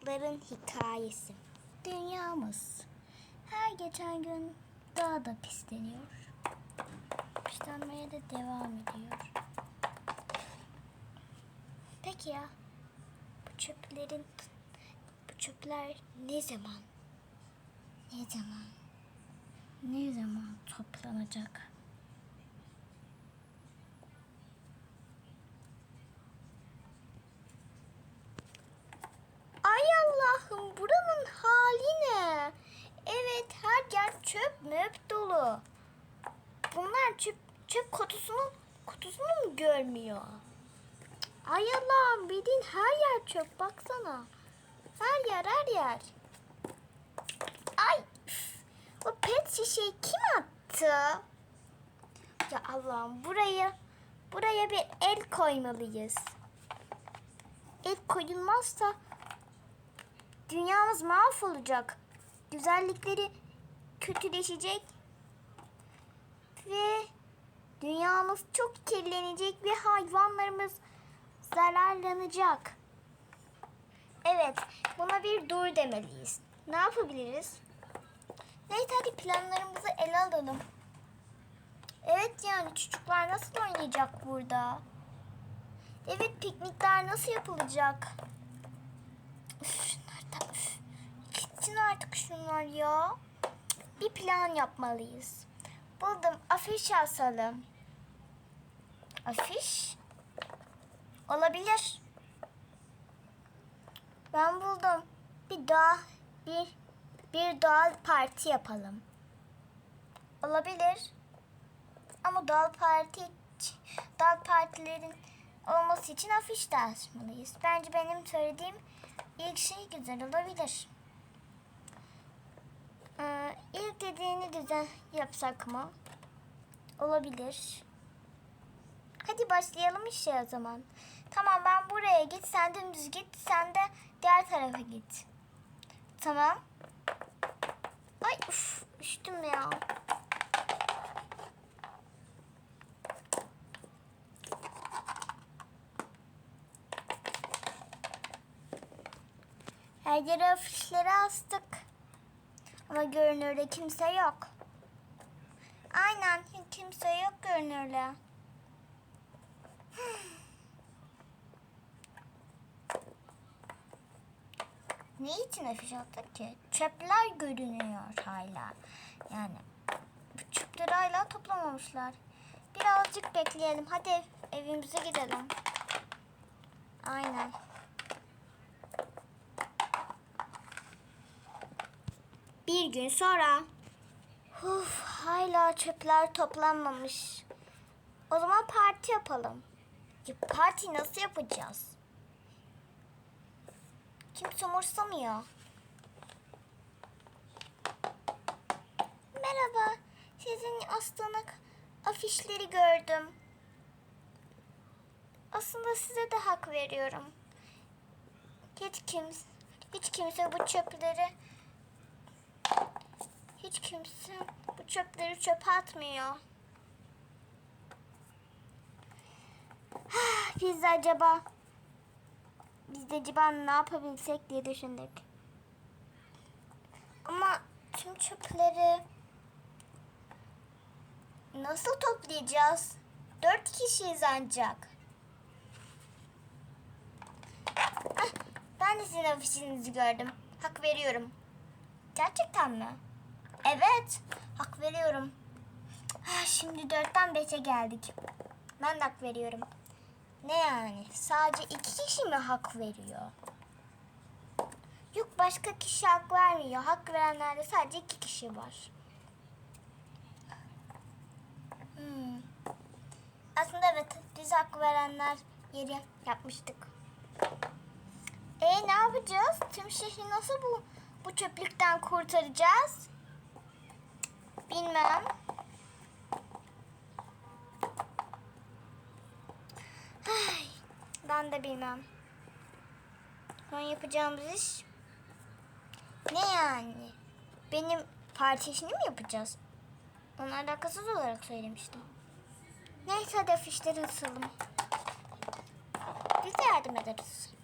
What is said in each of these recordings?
çocukların hikayesi. Dünyamız her geçen gün daha da pisleniyor. Pislenmeye de devam ediyor. Peki ya bu çöplerin bu çöpler ne zaman ne zaman ne zaman toplanacak? Ay Buranın hali ne? Evet her yer çöp möp dolu. Bunlar çöp, çöp kutusunu kutusunu mu görmüyor? Ay Allah'ım bildiğin her yer çöp baksana. Her yer her yer. Ay o pet şişeyi kim attı? Ya Allah'ım buraya buraya bir el koymalıyız. El koyulmazsa dünyamız mahvolacak. Güzellikleri kötüleşecek ve dünyamız çok kirlenecek ve hayvanlarımız zararlanacak. Evet, buna bir dur demeliyiz. Ne yapabiliriz? Neyse hadi planlarımızı ele alalım. Evet yani çocuklar nasıl oynayacak burada? Evet piknikler nasıl yapılacak? Üf. Gitsin artık şunlar ya. Bir plan yapmalıyız. Buldum afiş asalım. Afiş? Olabilir. Ben buldum. Bir doğa bir bir doğal parti yapalım. Olabilir. Ama doğal parti doğal partilerin olması için afiş de asmalıyız. Bence benim söylediğim ilk şey güzel olabilir. Ee, ilk dediğini düzen yapsak mı? Olabilir. Hadi başlayalım işe o zaman. Tamam ben buraya git, sen dümdüz git, sen de diğer tarafa git. Tamam. Ay uf, düştüm ya. Her yere afişleri astık. Ama görünürde kimse yok. Aynen kimse yok görünürde. Ne için afiş attık ki? Çöpler görünüyor hala. Yani bu çöpleri hala toplamamışlar. Birazcık bekleyelim. Hadi ev- evimize gidelim. Aynen. Bir gün sonra. Uf, hala çöpler toplanmamış. O zaman parti yapalım. Ya parti nasıl yapacağız? Kimse umursamıyor. Merhaba. Sizin astığınız afişleri gördüm. Aslında size de hak veriyorum. Hiç kimse, hiç kimse bu çöpleri hiç kimse bu çöpleri çöpe atmıyor. Biz de acaba biz de acaba ne yapabilsek diye düşündük. Ama tüm çöpleri nasıl toplayacağız? Dört kişiyiz ancak. Ah, ben de sizin afişinizi gördüm. Hak veriyorum. Gerçekten mi? Evet, hak veriyorum. Ah, Şimdi dörtten beşe geldik. Ben de hak veriyorum. Ne yani? Sadece iki kişi mi hak veriyor? Yok başka kişi hak vermiyor. Hak verenlerde sadece iki kişi var. Hmm. Aslında evet biz hak verenler yeri yapmıştık. E ne yapacağız? Tüm şehri nasıl bu, bu çöplükten kurtaracağız? Bilmem. Ay, ben de bilmem. Son yapacağımız iş ne yani? Benim parti işini mi yapacağız? Ona alakasız olarak söylemiştim. Neyse hadi afişleri asalım. Biz de yardım ederiz.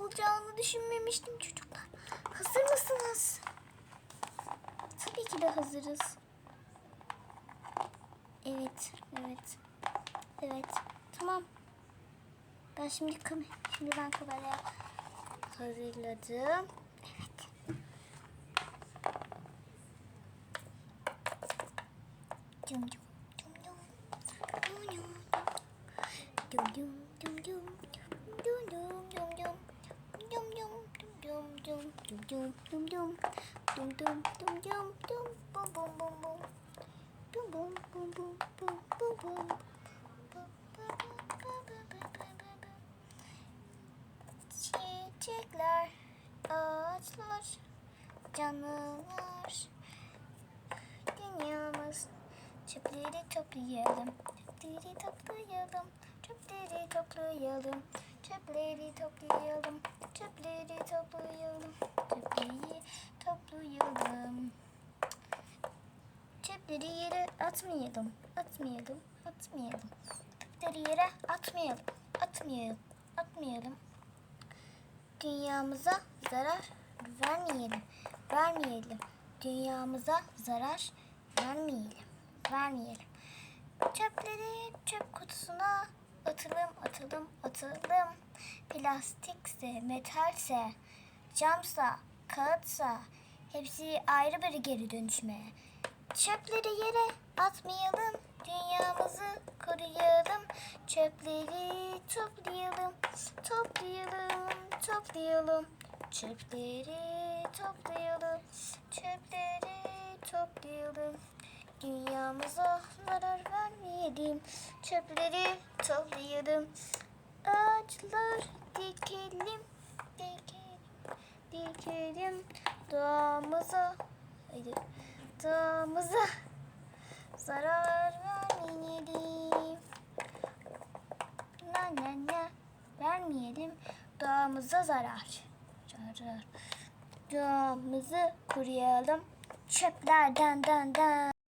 Olacağını düşünmemiştim çocuklar. Hazır mısınız? Tabii ki de hazırız. Evet, evet. Evet, tamam. Ben şimdi şimdi ben kameraya hazırladım. Evet. Dum dum dum. Dum dum dum dum dum. Bum bum bum bum. Bum bum bum bum bum bum bum Çiçekler, ağaçlar, canlılar, dünyamız. Çöpleri toplayalım, çöpleri toplayalım, çöpleri toplayalım, çöpleri toplayalım, çöpleri toplayalım, çöpleri toplayalım. Çöpleri yere atmayalım, atmayalım, atmayalım. Çöpleri yere atmayalım, atmayalım, atmayalım. Dünyamıza zarar vermeyelim, vermeyelim. Dünyamıza zarar vermeyelim, vermeyelim. Çöpleri çöp kutusuna atalım, atalım, atalım. Plastikse, metalse, camsa, kağıtsa hepsi ayrı bir geri dönüşme. Çöpleri yere atmayalım, dünyamızı koruyalım. Çöpleri toplayalım, toplayalım, toplayalım. Çöpleri toplayalım, çöpleri toplayalım. Dünyamıza zarar vermeyelim, çöpleri toplayalım. Ağaçlar dikelim, dikelim, dikelim. Doğamıza, haydi, doğamıza zarar vermeyelim. Na na na vermeyelim doğamıza zarar. Zarar. Doğamızı koruyalım çöplerden den den.